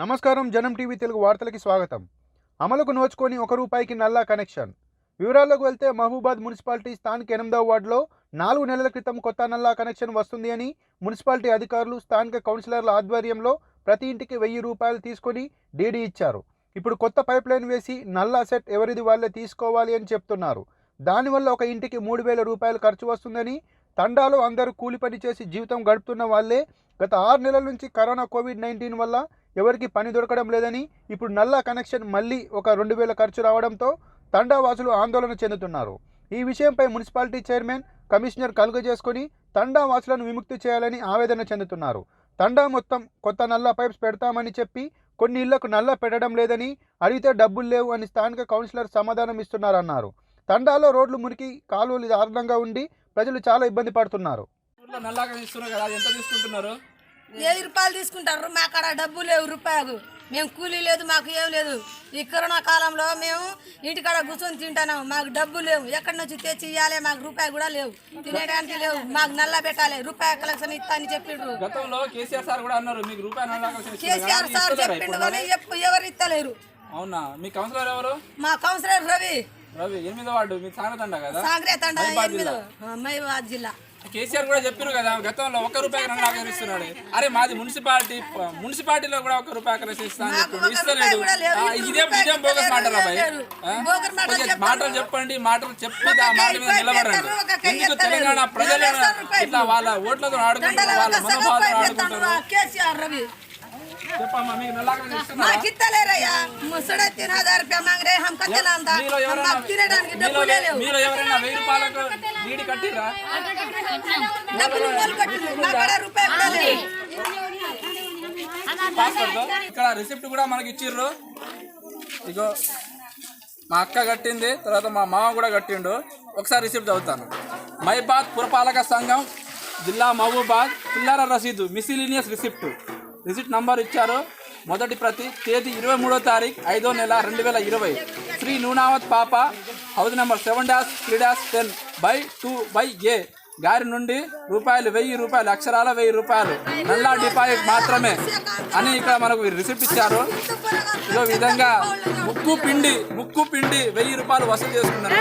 నమస్కారం జనం టీవీ తెలుగు వార్తలకి స్వాగతం. అమలుకు నోచుకొని ఒక రూపాయికి నల్లా కనెక్షన్. వివరాల్లోకి వెళ్తే మహబూబాద్ మున్సిపాలిటీ స్థానిక ఎనిమిదవ వార్డులో నాలుగు నెలల క్రితం కొత్త నల్లా కనెక్షన్ వస్తుంది అని మున్సిపాలిటీ అధికారులు స్థానిక కౌన్సిలర్ల ఆధ్వర్యంలో ప్రతి ఇంటికి వెయ్యి రూపాయలు తీసుకొని డీడీ ఇచ్చారు. ఇప్పుడు కొత్త పైప్ లైన్ వేసి నల్లా సెట్ ఎవరిది వాళ్ళే తీసుకోవాలి అని చెప్తున్నారు. దానివల్ల ఒక ఇంటికి మూడు వేల రూపాయలు ఖర్చు వస్తుందని తండాలో అందరూ కూలి పని చేసి జీవితం గడుపుతున్న వాళ్ళే గత ఆరు నెలల నుంచి కరోనా కోవిడ్ నైన్టీన్ వల్ల ఎవరికి పని దొరకడం లేదని ఇప్పుడు నల్లా కనెక్షన్ మళ్ళీ ఒక రెండు వేల ఖర్చు రావడంతో తండావాసులు ఆందోళన చెందుతున్నారు. ఈ విషయంపై మున్సిపాలిటీ చైర్మన్ కమిషనర్ కలుగజేసుకొని తండావాసులను విముక్తి చేయాలని ఆవేదన చెందుతున్నారు. తండా మొత్తం కొత్త నల్ల పైప్స్ పెడతామని చెప్పి కొన్ని ఇళ్ళకు నల్లా పెట్టడం లేదని అడిగితే డబ్బులు లేవు అని స్థానిక కౌన్సిలర్ సమాధానం ఇస్తున్నారన్నారు. తండాలో రోడ్లు మురికి కాలువలు దారుణంగా ఉండి ప్రజలు చాలా ఇబ్బంది పడుతున్నారు. నల్లాగా ఇస్తున్నారు కదా ఎంత తీసుకుంటున్నారు? వెయ్యి రూపాయలు తీసుకుంటారు? మా కాడ డబ్బు లేవు రూపాయలు మేము కూలీ లేదు మాకు ఏం లేదు. ఈ కరోనా కాలంలో మేము ఇంటికాడ కూర్చొని తింటున్నాం. మాకు డబ్బు లేవు. ఎక్కడి నుంచి తెచ్చి ఇవ్వాలి మాకు రూపాయి కూడా లేవు. తినేయడానికి లేవు. మాకు నల్ల పెట్టాలి. రూపాయి కలెక్షన్ ఇస్తా అని చెప్పిండ్రు. కేసీఆర్ సార్ చెప్పిండు కానీ ఎవరు ఇస్తలేరు. అవునా? మీ కౌన్సిలర్ ఎవరు? మా కౌన్సిలర్ రవి. రవి. ఎనిమిదో వార్డు. మీకు సాగదండ కదా? సాగరే తండ ఎనిమిదో. మైబాద్ జిల్లా. కేసీఆర్ కూడా చెప్పారు కదా గతంలో ఒక్క రూపాయి నల్లాగా ఇస్తున్నాడు అరే మాది మున్సిపాలిటీ మున్సిపాలిటీలో కూడా ఒక రూపాయి కలిసి ఇస్తాను మాకు చెప్పిండు. ఒక ఇస్తలేడు రూపాయి కూడా లేదు. ఆ, ఇప్పుడు ఇదేం బోగస్? బోగస్ మాటలు చెప్పండి మాటలు చెప్పి ఒక ఆ మాట మీద నిలబడండి ఒక ఎందుకు. తెలంగాణ ప్రజలు. ఇట్లా వాళ్ళ ఓట్లతో ఆడుకుంటారు వాళ్ళ ఒక మనోభావాలు ఆడుకుంటారు మీకు ఇస్తలేరయ్యా ముసడే తిన రూపాయ మాంగరే తినడానికి లేవు. డబ్బులు. మా కాడ రూపాయి కూడా లేదు. ఇక్కడ రిసిప్ట్ కూడా మనకి ఇచ్చిర్రు. ఇగో మా అక్క కట్టింది తర్వాత మా మామ కూడా కట్టిండు. ఒకసారి రిసిప్ట్ చదువుతాను. మైబాద్ పురపాలక సంఘం జిల్లా మహబూబాద్ చిల్లర రసీదు మిసిలీనియస్ రిసిప్ట్ రిసిప్ట్ నంబర్ ఇచ్చారు. మొదటి ప్రతి తేదీ ఇరవై మూడో తారీఖు ఐదో నెల రెండు వేల ఇరవై. Shri Nunavath Papa house number seven dash three dash ten by two by A. గారి నుండి రూపాయలు వెయ్యి రూపాయలు అక్షరాల వెయ్యి రూపాయలు. నల్లా డిపాజిట్ మాత్రమే అని ఇక్కడ మనకు రిసిప్ట్ ఇచ్చారు. ఇదో విధంగా ముక్కు పిండి ముక్కు పిండి వెయ్యి రూపాయలు వసూలు చేసుకున్నారు.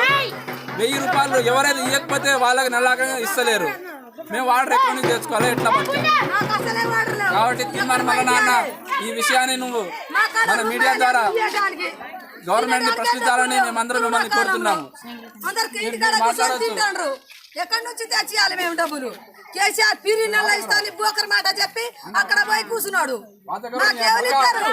వెయ్యి రూపాయలు ఎవరైనా ఇవ్వకపోతే వాళ్ళకి నల్లాగా ఇస్తలేరు. మేము వాటర్ ఎక్కడి నుంచి తెచ్చుకోవాలి ఎట్లా. కాబట్టి తీర్మానం వల్ల నాన్న. ఈ విషయాన్ని నువ్వు మన మీడియా ద్వారా. గవర్నమెంట్ని ప్రశ్నించాలని మేమందరం మిమ్మల్ని కోరుతున్నాము. మాట్లాడొచ్చు. ఎక్కడి నుంచి తెచ్చియాలి మేము డబ్బులు? కేసీఆర్ పీరి నెల ఇస్తాను బోకర్ మాట చెప్పి అక్కడ పోయి కూర్చున్నాడు. ఇస్తారు?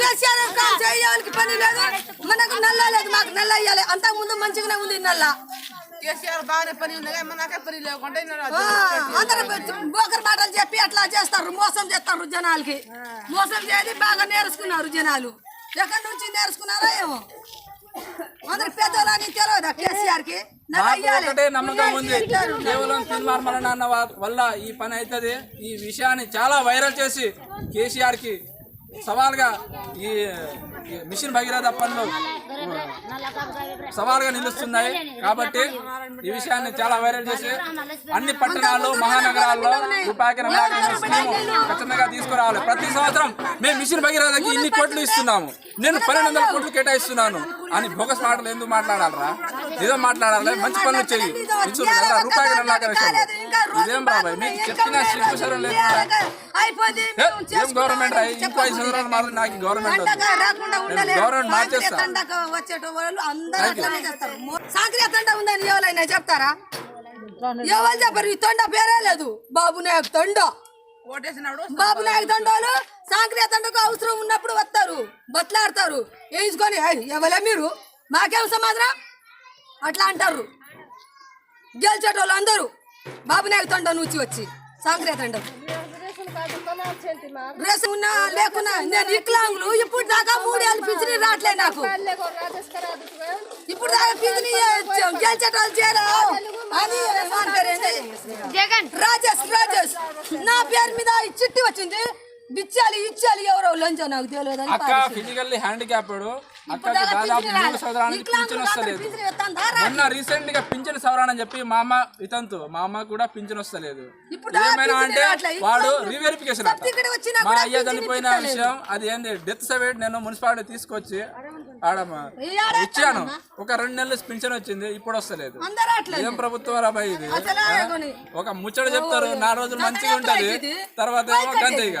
కేసీఆర్ చేయడానికి పని లేదు. మనకు నల్ల లేదు మాకు నల్ల ఇయ్యాలి. అంతకు ముందు మంచిగానే ఉంది నల్ల. అందరూ బోకర్ మాటలు చెప్పి అట్లా చేస్తారు మోసం చేస్తారు జనాలకి. మోసం చేసి బాగా నేర్చుకున్నారు జనాలు. ఎక్కడి నుంచి నేర్చుకున్నారో ఏమో. అందరు పెద్దలని తెలియదా కేసీఆర్ కి నల్ల మాకు ఇయ్యాలి. ఒకటే నమ్మకం ఉంది కేవలం తీర్మార్మల నాన్న వల్ల ఈ పని అవుతుంది ఈ విషయాన్ని చాలా వైరల్ చేసి కేసీఆర్కి సవాల్గా ఈ ఈ మిషన్ భగీరథ పనులు సవాల్గా నిలుస్తున్నాయి. కాబట్టి ఈ విషయాన్ని చాలా వైరల్ చేసి అన్ని పట్టణాలు మహానగరాల్లో రూపాయికి నమ్మకం స్కీము ఖచ్చితంగా తీసుకురావాలి. ప్రతి సంవత్సరం మేము మిషన్ భగీరథకి ఇన్ని కోట్లు ఇస్తున్నాము. నేను పన్నెండు వందల కోట్లు కేటాయిస్తున్నాను. అని బొగస్ మాటలు ఎందుకు మాట్లాడాలరా? ఏదో మాట్లాడాలి మంచి పనులు చెయ్యి. నమ్మకం ఇదేం బాబాయ్ మీకు చెప్పిన అయిపోయింది ఏ, గవర్నమెంట్? ఇంకో ఐదు సంవత్సరాలు మాత్రం నాకు గవర్నమెంట్ గవర్నమెంట్ మార్చేస్తా. ఉందని ఎవరైనా చెప్తారా? ఎవరు చెప్పారు? ఈ తండ పేరే లేదు. బాబు నాయక్ తండ. ఓటేసినాడు బాబు నాయక్ తండాలు సాంక్రియ తండకు అవసరం ఉన్నప్పుడు వస్తారు. బట్లాడతారు. వేయించుకొని "ఏయ్, ఎవరే మీరు? మాకేం సమాధానం? అట్లా అంటారు గెలిచేటోళ్ళు అందరూ బాబు నాయక్ తండ నుంచి వచ్చి సాంక్రియ తండ. రేషన్ ఉన్నా లేకున్నా నేను వికలాంగులు. ఇప్పుడు దాకా మూడేళ్ళు పింఛని రావట్లే నాకు. ఇప్పుడు దాకా పింఛని గెలిచేటోళ్ళు అని? జగన్. రాజేష్ రాజేష్. నా పేరు మీద ఈ చిట్టి వచ్చింది. ఇచ్చాలి ఇచ్చాలి ఎవరో లంచో నాకు తెలియదు అక్క ఫిజికల్లీ హ్యాండిక్యాప్డ్ అక్కకి దాదాపు మూడు సంవత్సరానికి పింఛన్ వస్తలేదు. మొన్న రీసెంట్గా పింఛన్ సవరణ అని చెప్పి మా అమ్మ ఇతంతు మా అమ్మ కూడా పింఛన్ వస్తలేదు. ఏమైనా అంటే. వాడు రీవెరిఫికేషన్ మా అయ్య చనిపోయిన. విషయం అది ఏంది డెత్ సర్టిఫికేట్ నేను మున్సిపాలిటీ తీసుకొచ్చి ఆడ మ- ఏ ఆడ ఇచ్చాను. ఒక రెండు నెలలు పింఛన్ వచ్చింది ఇప్పుడు వస్తలేదు. ఏం ప్రభుత్వం రాబాయి ఇది? ఒక ముచ్చట చెప్తారు నా రోజులు మంచిగా ఉంటది. తర్వాత ఏమో గంతే ఇక.